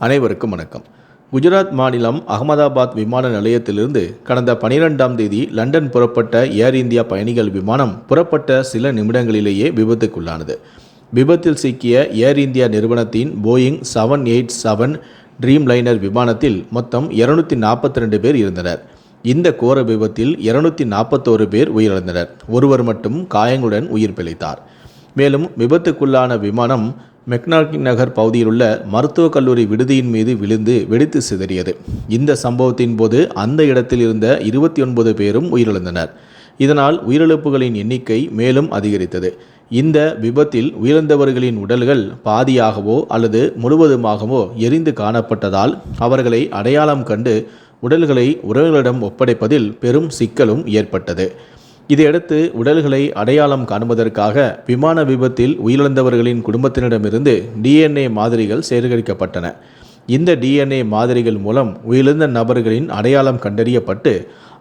அனைவருக்கும் வணக்கம். குஜராத் மாநிலம் அகமதாபாத் விமான நிலையத்திலிருந்து கடந்த பனிரெண்டாம் தேதி லண்டன் புறப்பட்ட ஏர் இந்தியா பயணிகள் விமானம் புறப்பட்ட சில நிமிடங்களிலேயே விபத்துக்குள்ளானது. விபத்தில் சிக்கிய ஏர் இந்தியா நிறுவனத்தின் Boeing seven eight seven Dreamliner விமானத்தில் மொத்தம் இருநூத்தி நாற்பத்தி ரெண்டு பேர் இருந்தனர். இந்த கோர விபத்தில் இருநூத்தி நாற்பத்தோரு பேர் உயிரிழந்தனர். ஒருவர் மட்டும் காயங்களுடன் உயிர் பிழைத்தார். மேலும் விபத்துக்குள்ளான விமானம் மெக்னாக்கி நகர் பகுதியில் உள்ள மருத்துவக் கல்லூரி விடுதியின் மீது விழுந்து வெடித்து சிதறியது. இந்த சம்பவத்தின் போது அந்த இடத்தில் இருந்த இருபத்தி ஒன்பது பேரும் உயிரிழந்தனர். இதனால் உயிரிழப்புகளின் எண்ணிக்கை மேலும் அதிகரித்தது. இந்த விபத்தில் உயிரிழந்தவர்களின் உடல்கள் பாதியாகவோ அல்லது முழுவதுமாகவோ எரிந்து காணப்பட்டதால் அவர்களை அடையாளம் கண்டு உடல்களை உறவுகளிடம் ஒப்படைப்பதில் பெரும் சிக்கலும் ஏற்பட்டது. இதையடுத்து உடல்களை அடையாளம் காணுவதற்காக விமான விபத்தில் உயிரிழந்தவர்களின் குடும்பத்தினரிடமிருந்து டிஎன்ஏ மாதிரிகள் சேகரிக்கப்பட்டன. இந்த டிஎன்ஏ மாதிரிகள் மூலம் உயிரிழந்த நபர்களின் அடையாளம் கண்டறியப்பட்டு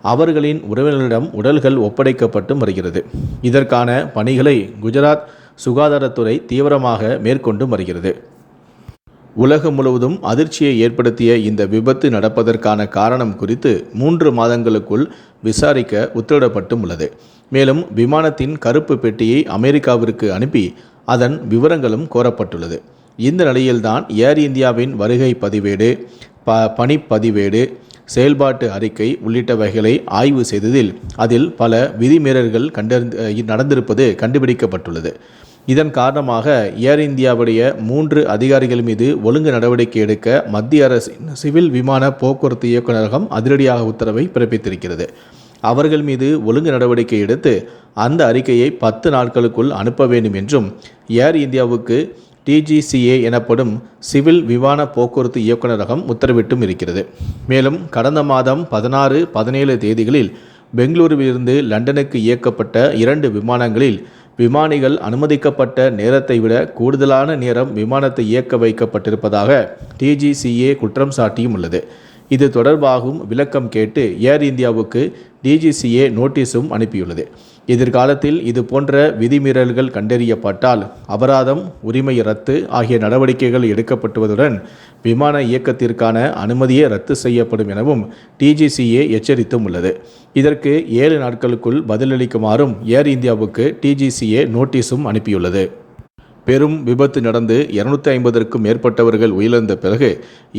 அவர்களின் உறவினரிடம் உடல்கள் ஒப்படைக்கப்பட்டு வருகிறது. இதற்கான பணிகளை குஜராத் சுகாதாரத்துறை தீவிரமாக மேற்கொண்டு வருகிறது. உலகம் முழுவதும் அதிர்ச்சியை ஏற்படுத்திய இந்த விபத்து நடப்பதற்கான காரணம் குறித்து மூன்று மாதங்களுக்குள் விசாரிக்க உத்தரவிடப்பட்டும் உள்ளது. மேலும் விமானத்தின் கருப்பு பெட்டியை அமெரிக்காவிற்கு அனுப்பி அதன் விவரங்களும் கோரப்பட்டுள்ளது. இந்த நிலையில்தான் ஏர் இந்தியாவின் வருகை பதிவேடு ப பணிப்பதிவேடு செயல்பாட்டு அறிக்கை உள்ளிட்டவைகளை ஆய்வு செய்ததில் அதில் பல விதிமீறல்கள் கண்டறிந்து நடந்திருப்பது கண்டுபிடிக்கப்பட்டுள்ளது. இதன் காரணமாக ஏர் இந்தியாவுடைய மூன்று அதிகாரிகள் மீது ஒழுங்கு நடவடிக்கை எடுக்க மத்திய அரசின் சிவில் விமான போக்குவரத்து இயக்குநரகம் அதிரடியாக உத்தரவை பிறப்பித்திருக்கிறது. அவர்கள் மீது ஒழுங்கு நடவடிக்கை எடுத்து அந்த அறிக்கையை பத்து நாட்களுக்குள் அனுப்ப வேண்டும் என்றும் ஏர் இந்தியாவுக்கு டிஜிசிஏ எனப்படும் சிவில் விமான போக்குவரத்து இயக்குநரகம் உத்தரவிட்டும் இருக்கிறது. மேலும் கடந்த மாதம் பதினாறு பதினேழு தேதிகளில் பெங்களூருவிலிருந்து லண்டனுக்கு இயக்கப்பட்ட இரண்டு விமானங்களில் விமானிகள் அனுமதிக்கப்பட்ட நேரத்தை விட கூடுதலான நேரம் விமானத்தை இயக்க வைக்கப்பட்டிருப்பதாக டிஜிசிஏ குற்றம் சாட்டியும் உள்ளது. இது தொடர்பாகவும் விளக்கம் கேட்டு ஏர் இந்தியாவுக்கு டிஜிசிஏ நோட்டீஸும் அனுப்பியுள்ளது. எதிர்காலத்தில் இது போன்ற விதிமீறல்கள் கண்டறியப்பட்டால் அபராதம் உரிமை ரத்து ஆகிய நடவடிக்கைகள் எடுக்கப்பட்டுவதுடன் விமான இயக்கத்திற்கான அனுமதியே ரத்து செய்யப்படும் எனவும் டிஜிசிஏ எச்சரித்தும் உள்ளது. இதற்கு ஏழு நாட்களுக்குள் பதிலளிக்குமாறும் ஏர் இந்தியாவுக்கு டிஜிசிஏ நோட்டீஸும் அனுப்பியுள்ளது. பெரும் விபத்து நடந்து இருநூத்தி ஐம்பதற்கும் மேற்பட்டவர்கள் உயிரிழந்த பிறகு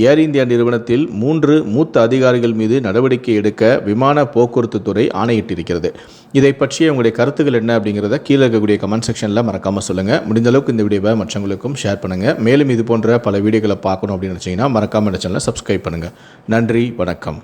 ஏர் இந்தியா நிறுவனத்தில் மூன்று மூத்த அதிகாரிகள் மீது நடவடிக்கை எடுக்க விமான போக்குவரத்து துறை ஆணையிட்டிருக்கிறது. இதை பற்றிய உங்களுடைய கருத்துக்கள் என்ன அப்படிங்கிறத கீழே இருக்கக்கூடிய கமெண்ட் செக்ஷனில் மறக்காமல் சொல்லுங்கள் முடிந்த அளவுக்கு இந்த வீடியோவை மற்றவங்களுக்கும் ஷேர் பண்ணுங்கள் மேலும் இது போன்ற பல வீடியோக்களை பார்க்கணும் அப்படின்னு நினச்சிங்கன்னா மறக்காமல் இந்த சேனலை சப்ஸ்கிரைப் பண்ணுங்கள் நன்றி வணக்கம்.